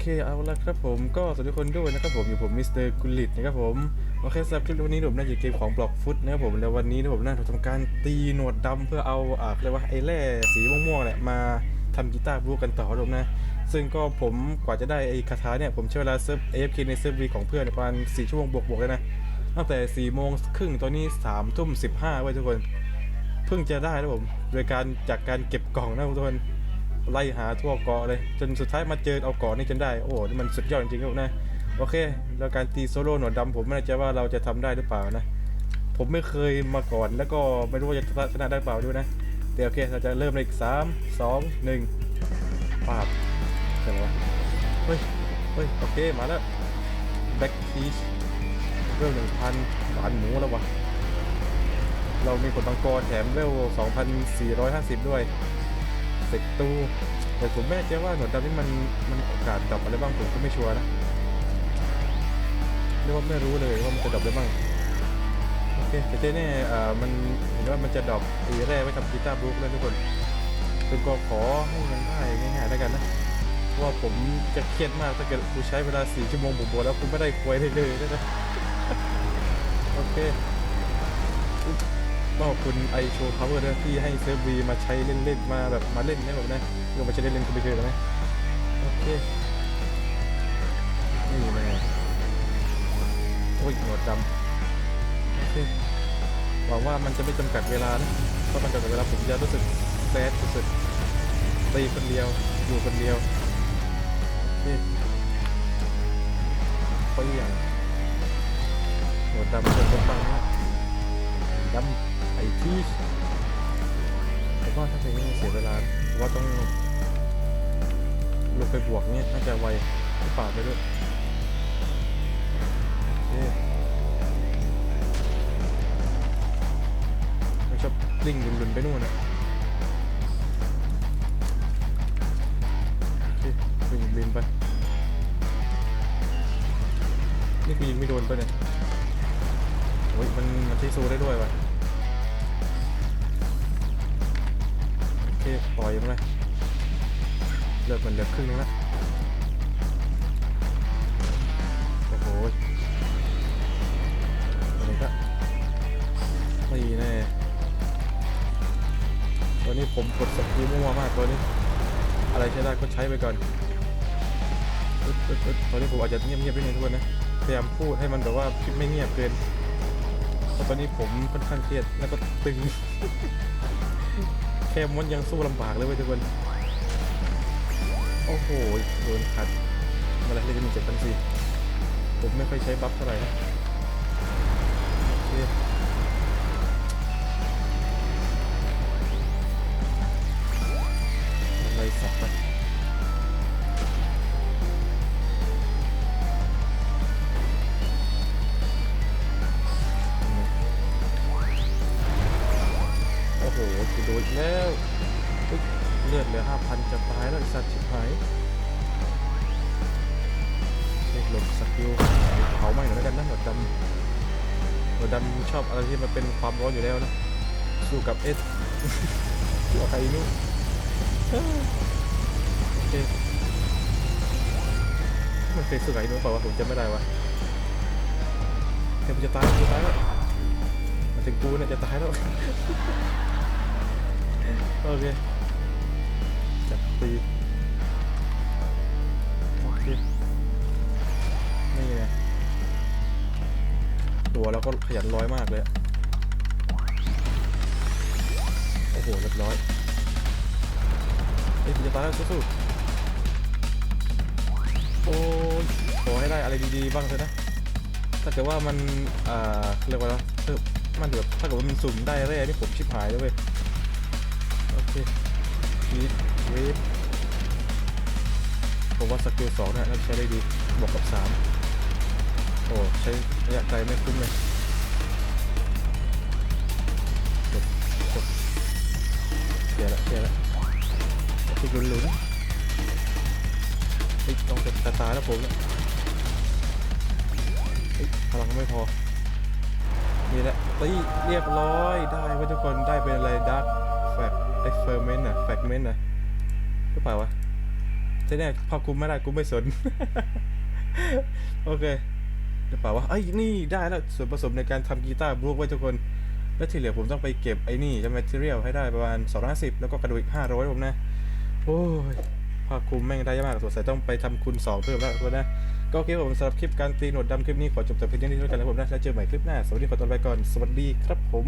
เคเอาละครับผมก็สวัสดีทุกคนด้วยนะครับผมอยู่ผมมิสเตอร์กุลิตนะครับผมโอเคสำหรับคลิปวันนี้ผมน่าจะเกมของบล็อกฟุตนะครับผมแล้ววันนี้นะผมน่าจะทำการตีหนวดดำเพื่อเอาอ่าเรียกว่าไอ้แร่สีม่วงๆแหละมาทำกีตาร์บลูกันต่อครับผมนะ ซึ่งก็ผมกว่าจะได้ไอ้คาถาเนี่ยผมใช้เวลาเซิร์ฟ AFK ในเซิร์ฟวีของเพื่อนประมาณ4ชั่วโมงบวกๆเลยนะตั้งแต่4โมงครึ่งตอนนี้3ทุ่ม15ไว้ยทุกคน เพิ่งจะได้นะผมโดยการจากการเก็บกล่องนะทุกคน ไล่หาทั่วเกาะเลย จนสุดท้ายมาเจอเอาเกาะนี่จนได้ โอ้โหนี่มันสุดยอดจริงๆครับนะ โอเค แล้วการตีโซโล่หนวดดำผมไม่แน่ใจว่าเราจะทำได้หรือเปล่านะ ผมไม่เคยมาก่อนแล้วก็ไม่รู้ว่าจะชนะได้เปล่าด้วยนะแต่โอเค เราจะเริ่มในอีกสามสองหนึ่งปาบเกิดอะไรวะเฮ้ย เฮ้ย โอเค มาแล้วแบ็กทีชเริ่มหนึ่งพันหวานหมูแล้ววะ เรามีผลบังกรแถมเวล2,450ด้วย เสกตู้แต่ผมไม่แน่ใจว่าหนวดดำนี่มันมันโอกาสดรอปอะไรบ้างผมก็ไม่ชัวร์นะเรียกว่าไม่รู้เลยว่ามันจะดรอปได้บ้างโอเคแต่ที่แน่อ่ามันเห็นว่ามันจะดรอปตีแร่ไว้ทำกีตาร์บลูกเลยทุกคนซึ่งก็ขอให้มันได้ง่ายๆแล้วกันนะว่าผมจะเครียดมากถ้าเกิดกูใช้เวลา4ชั่วโมงบวกๆแล้วกูไม่ได้ควยเลยเลยนะโอเค ก็ขอบคุณไอโชว์พาวเวอร์ด้วยที่ให้เซิร์ฟวีมาใช้เล่นๆมาแบบมาเล่นนะผมนะเรื่องมาใช้เล่นๆก็ไม่เคยแล้วนะโอเคนี่แม่โอ้ยหนวดดำโอเคหวังว่ามันจะไม่จำกัดเวลานะถ้ามันจำกัดเวลาผมจะรู้สึกแซดสุดๆตีคนเดียวอยู่คนเดียวโอเคไปอย่างหนวดดำจะเป็นบ้างนะดำ อ้ที่ผมว่าถ้าเพลงนี้มันเสียเวลาผมว่าต้องลงไปบวกเนี่ยน่าจะไวหรือเปล่าไปด้วยโอเคม่ชอบกลิ้งลุนๆไปนู่นนะโอเควิ่งบินไป นี่คือยิงไม่โดนไปเนี่ยโอ้ยมันมันที่สู้ได้ด้วยวะ ปล่อยมันเลยเลือดมันเหลือครึ่งนึงละโอ้โหอะไรก็ไม่แน่ตัวนี้ผมกดสกิลมั่วมากตัวนี้ อะไรใช้ได้ก็ใช้ไปก่อนตอนนี้ผมอาจจะเงียบๆไปหน่อยทุกคนนะพยายามพูดให้มันแบบว่าไม่เงียบเกินเพราะตอนนี้ผมค่อนข้างเครียดแล้วก็ตึง แค่มันยังสู้ลำบากเลยเว้ยทุกคน โอ้โห โดนขัดมาแล้วเลยจะมีเจ็ดพันสี่ผมไม่ค่อยใช้บัฟเท่าไหร่นะโอเค กูโดนแล้วเลือดเหลือห้าพันจะตายแล้วไอ้สัตว์ชิบหายเล็กหลบสกิลเผาไหม้หน่อยแล้วกันนะหนวดดำหนวดดำชอบอะไรที่มันเป็นความร้อนอยู่แล้วนะ สู้กับเอสสู้กับใครนู่นโอเคมันเคยสู้กับไอ้นู่นเปล่าวะผมจำไม่ได้วะเดี๋ยวจะตายจะตายแล้วมาถึงกูเนี่ยจะตายแล้ว โอเคจับตีโอเคนี่ไงตัวแล้วก็ขยันร้อยมากเลย โอ้โหเรียบร้อยเฮ้ยจะตายแล้วสู้ๆโอ้ยขอให้ได้อะไรดีๆบ้างเถอะนะถ้าเกิดว่ามันอ่าเรียกว่าอะไรวมันแบบถ้าเกิดว่ามันสุ่มได้แร่นี่ผมชิบหายแล้วเว้ย วีดเวฟผมว่าสกิลสองเนี่ยน่าจะใช้ได้ดีบวกกับสามโอ้ ใช้ระยะไกลไม่คุ้มเลยจบจบเสียละเสียละทุกลุนลุนเฮ้ต้องจะตาตายแล้วผมเนี่ยเฮ้ยพลังไม่พอ นี่แหละตีเรียบร้อยได้ไว้ทุกคนได้เป็นอะไรดักแฟก ไอเฟอร์เมนต์อะแฟกเมนต์อะหรือเปล่าวะจะแน่พอคุมไม่ได้กูไม่สน โอเคเดี๋ยวเปล่าวะไอ้นี่ได้แล้วส่วนผสมในการทำกีตาร์บลูกไว้ทุกคน แล้วที่เหลือผมต้องไปเก็บไอ้นี่จะแมทเทียลให้ได้ประมาณ250 แล้วก็กระดูกอีก500ผมนะ โอ้ยภาคคุมแม่งได้ยอะมากสงสัยต้องไปทำคูณ2เพิ่มแล้วทุกคนนะ ก็โอเคผมสำหรับคลิปการตีหนวดดำคลิปนี้ขอจบแต่เพียงเท่านี้แล้วกันนะผมนะแล้วเจอใหม่คลิปหน้า สวัสดีขอตัวไปก่อน สวัสดีครับผม